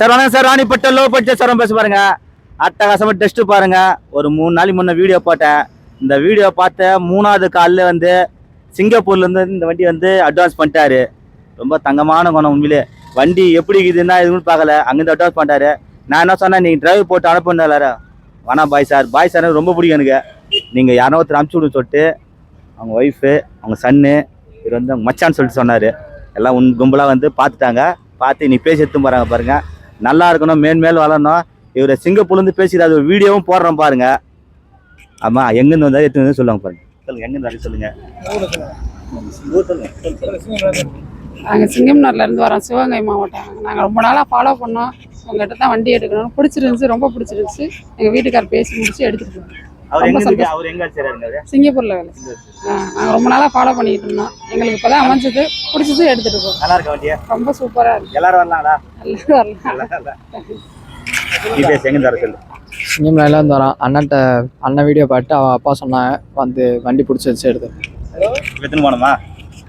Sir வணக்கம் sir. Ranipet low budget sir பேச பாருங்க. அட்டகாசமாக டெஸ்ட்டு பாருங்க. ஒரு மூணு நாளைக்கு முன்ன வீடியோ போட்டேன். இந்த வீடியோ பார்த்த மூணாவது காலில் வந்து சிங்கப்பூர்லேருந்து இந்த வண்டி வந்து அட்வான்ஸ் பண்ணிட்டாரு. ரொம்ப தங்கமான குணம் உண்மையிலே. வண்டி எப்படி இருக்குதுன்னா எதுவும் பார்க்கல. அங்கேருந்து அட்வான்ஸ் பண்ணிட்டாரு. நான் என்ன சொன்னேன் நீங்கள் டிரைவ் போட்டு அனுப்புனாரு வேணா பாய் சார் பாய் சார் ரொம்ப பிடிக்கும் எனக்கு. நீங்கள் யாரோ ஒருத்தர் அனுப்பிச்சி விடு சொல்லிட்டு அவங்க ஒய்ஃபு அவங்க சன்னு இவர் வந்து அவங்க மச்சான்னு சொல்லிட்டு சொன்னார். எல்லாம் உன் கும்பலாக வந்து பார்த்துட்டாங்க. பார்த்து நீ பேசி எடுத்து போகிறாங்க பாருங்கள் நல்லா இருக்கணும் மேன்மேல் வளரணும். இவர் சிங்கப்பூர்லேருந்து பேசிக்கிறார் ஒரு வீடியோவும் போடுறோம் பாருங்க. ஆமாம் எங்கேருந்து வந்தால் எடுத்து வந்து சொல்லுவாங்க பாருங்க. சொல்லுங்க எங்கேருந்து வர சொல்லுங்க. நாங்கள் சிங்கம்னர்லேருந்து வரோம் சிவகங்கை மாவட்டம். நாங்கள் ரொம்ப நாளாக ஃபாலோ பண்ணோம். உங்கள்கிட்ட தான் வண்டி எடுக்கணும் பிடிச்சிருந்துச்சு ரொம்ப பிடிச்சிருந்துச்சு. எங்கள் வீட்டுக்கார் பேசி முடிச்சு எடுத்துகிட்டு போனோம் சிங்கப்பூரில் வேலை. நாங்கள் ரொம்ப நாளாக ஃபாலோ பண்ணிட்டு இருந்தோம். எங்களுக்கு இப்போ தான் அமைஞ்சது. பிடிச்சது எடுத்துட்டு போகிறோம் நல்லா இருக்க வண்டியா? ரொம்ப சூப்பராக இருக்கு. எல்லாரும் வரலாங்களா எல்லாரும் வரலாம். டீட்டெயில்ஸ் எங்க தர சொல்லு? சிங்கம்ல இருந்து வரோம் அண்ணன்ட்ட அண்ணன் வீடியோ பார்த்து அவன் அப்பா சொன்னாங்க வந்து வண்டி பிடிச்சிருச்சு எடுத்து. எத்தனை போனோமா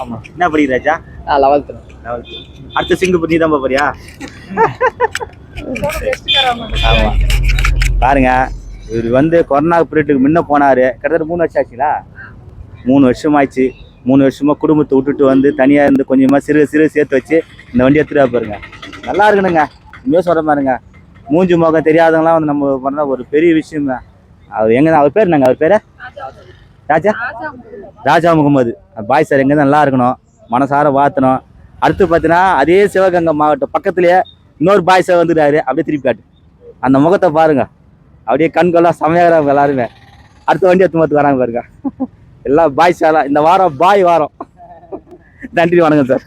ஆமாம் என்ன படிக்கிற ராஜா? நான் லெவல்த்து அடுத்த சிங்கப்பூர் நீ தான் போறியா? ஆமா. பாருங்க. இவர் வந்து கொரோனா பீரியடுக்கு முன்ன போனார். கிட்டத்தட்ட மூணு வருஷம் ஆச்சுங்களா? மூணு வருஷம் ஆச்சு. மூணு வருஷமாக குடும்பத்தை விட்டுட்டு வந்து தனியாக இருந்து கொஞ்சமாக சிறு சிறு சேர்த்து வச்சு இந்த வண்டி எடுத்துகிட்டு பாருங்க. நல்லா இருக்கணுங்க. உண்மையாக சொல்கிற பாருங்க. மூஞ்சி முகம் தெரியாதவங்களாம் வந்து நம்ம பண்ண ஒரு பெரிய விஷயம் அவர் எங்கே அவர் பேர் என்னங்க? அவர் பேர்? ராஜா? ராஜா முகமது. பாய் சார் எங்கே நல்லா இருக்கணும். மனசார வாத்தணும் அடுத்து பார்த்தீங்கன்னா அதே சிவகங்கை மாவட்டம் பக்கத்துலேயே இன்னொரு பாய் சார் வந்துட்டாரு. அப்படியே திருப்பி காட்டு. அந்த முகத்தை பாருங்கள் அப்படியே கண்கொள்ளா செமையாகிறாங்க எல்லாருமே. அடுத்த வண்டி எடுத்து பார்த்து வராங்க பாருங்க. எல்லாம் பாய் சாரா இந்த வாரம் பாய் வாரம். நன்றி வணக்கம் சார்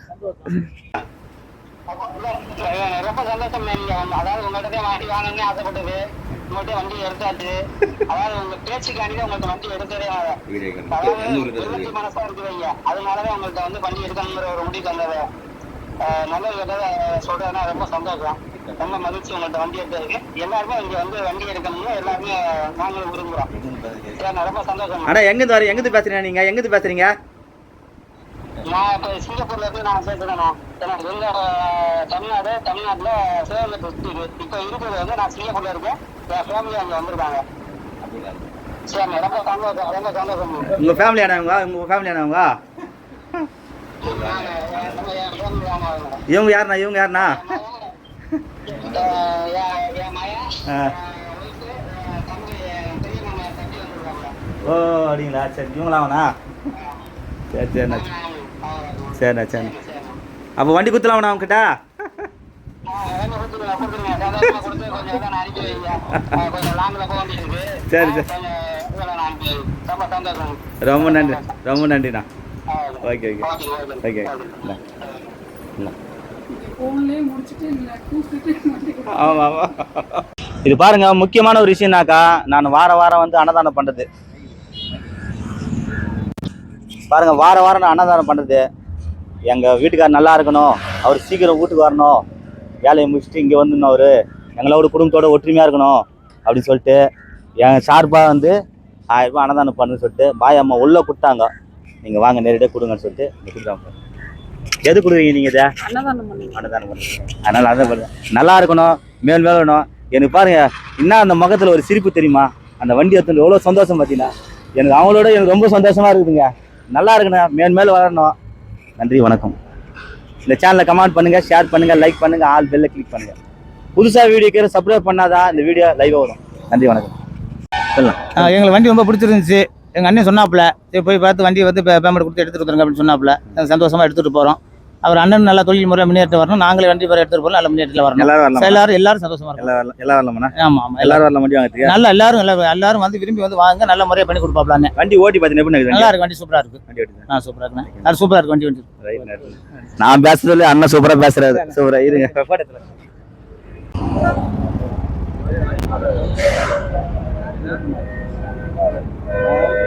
ரொம்ப சந்தோஷம் நீங்க அதாவது உங்கள்கிட்ட வண்டி வாங்கணும்னு ஆசைப்பட்டது. உங்கள்கிட்ட வண்டி எடுத்தாச்சு. அதாவது உங்க பேச்சுக்காண்டி தான் உங்கள்கிட்ட வண்டி எடுத்ததே அதாவது இருபத்தி மனசா இருக்குதுங்க. அதனாலதான் உங்கள்கிட்ட வந்து வண்டி எடுக்கணுங்கிற ஒரு முடிவு தந்தது அஹ் நல்லது கேட்டதை சொல்றதுன்னா ரொம்ப சந்தோஷம். ரொம்ப மகிழ்ச்சி உங்கள்கிட்ட வண்டி எடுத்ததுக்கு எல்லாருமே இங்க வந்து வண்டி எடுக்கணும்னு எல்லாருமே நாங்களும் விரும்புறோம். ரொம்ப சந்தோஷம் அண்ணா எங்கேருந்து வரீங்க எங்கேருந்து பேசுறீங்க நீங்க? எங்கேருந்து பேசுறீங்க? நான் இப்போ சிங்கப்பூர்ல இருந்து நான் பேசுறேன் எங்க தமிழ்நாடு தமிழ்நாட்டுல சிவகங்கை டிஸ்ட்ரிக்ட் இப்போ இருக்கிறது வந்து நான் சிங்கப்பூர்ல இருக்கேன். என் ஃபேமிலி அங்க வந்திருக்காங்க. சரி ரொம்ப சந்தோஷம் ரொம்ப சந்தோஷம். உங்க ஃபேமிலி ஆனவங்க? உங்க ஃபேமிலி ஆனவங்க. இவங்க யாருண்ணா? இவங்க யாருண்ணா? ஓ அப்படிங்களா? சரி இவங்களாவண்ணா சரி சரிண்ணா சரிண்ணா சரிண்ணா அப்போ வண்டி குத்தலாம்ண்ணா அவங்ககிட்ட. சரி, சரி. ரொம்ப நன்றி ரொம்ப நன்றிண்ணா. Okay okay, okay. ஃபோன்லேயே முடிச்சுட்டு இது பாருங்க முக்கியமான ஒரு விஷயம்னாக்கா நான் வார வாரம் வந்து அன்னதானம் பண்றது. பாருங்க வார வாரம் நான் அன்னதானம் பண்றது. எங்க வீட்டுக்கார் நல்லா இருக்கணும். அவர் சீக்கிரம் வீட்டுக்கு வரணும். வேலையை முடிச்சுட்டு இங்கே வந்துடணும் அவரு. எங்களோட குடும்பத்தோட ஒற்றுமையா இருக்கணும் அப்படின்னு சொல்லிட்டு என் சார்பாக வந்து ஆயிரம் ரூபாய் அன்னதானம் பண்ணுன்னு சொல்லிட்டு பாய் அம்மா உள்ள கொடுத்தாங்க. நீங்க வாங்க நேரடியாக கொடுங்கன்னு சொல்லிட்டு கொடுத்தாங்க எது கொடுக்குறீங்க நீங்க இதை? அன்னதானம் பண்ணுங்க. அதனால அதை பண்ணுறேன் நல்லா இருக்கணும் மேல் மேல் வேணும் எனக்கு பாருங்க இன்னும் அந்த முகத்தில் ஒரு சிரிப்பு தெரியுமா? அந்த வண்டி எடுத்துட்டு எவ்வளோ சந்தோஷம் பார்த்தீங்கன்னா எனக்கு அவங்களோட எனக்கு ரொம்ப சந்தோஷமா இருக்குதுங்க. நல்லா இருக்கணும் மேல் மேல் வளரணும் நன்றி வணக்கம். இந்த சேனலை கமெண்ட் பண்ணுங்க ஷேர் பண்ணுங்க லைக் பண்ணுங்க ஆல் பெல்ல கிளிக் பண்ணுங்க. புதுசாக வீடியோ கேட்க சப்ஸ்கிரைப் பண்ணாதான் இந்த வீடியோ லைவாக வரும். நன்றி வணக்கம். சொல்லலாம். எங்களுக்கு வண்டி ரொம்ப பிடிச்சிருந்துச்சு. எங்கள் அண்ணன் சொன்னாப்புல சரி போய் பார்த்து வண்டி வந்து பேமெண்ட் கொடுத்து எடுத்துட்டு வந்துருங்க அப்படின்னு சொன்னாப்புல. நாங்கள் சந்தோஷமா எடுத்துட்டு போகிறோம் அவர் அண்ணன் நல்லா தொழில் முறை முன்னேற்ற வரணும். நாங்களே வண்டி பேர் எடுத்துட்டு போகலாம் நல்ல முன்னேற்றத்தில் வரணும். எல்லாரும் வரலாம்? எல்லாரும் எல்லாரும் சந்தோஷமா இருக்கும். எல்லாரும் வரலாம் ஆமாம் ஆமாம் எல்லாரும் எல்லாரும் வரலாம் வண்டி வாங்க நல்லா எல்லாரும் எல்லாரும் எல்லாரும் வந்து விரும்பி வந்து வாங்க நல்ல முறையாக பண்ணி கொடுப்பாப்ல அண்ணன். வண்டி ஓட்டி பார்த்தீங்கன்னா நல்லா இருக்கு வண்டி சூப்பராக இருக்கு. வண்டி ஓட்டி ஆ சூப்பராக இருக்குண்ணே. அது சூப்பராக இருக்கு வண்டி வண்டி நான் பேசுறதுல அண்ணன் சூப்பரா பேசுறாரு. சூப்பரா இருங்க. ஆ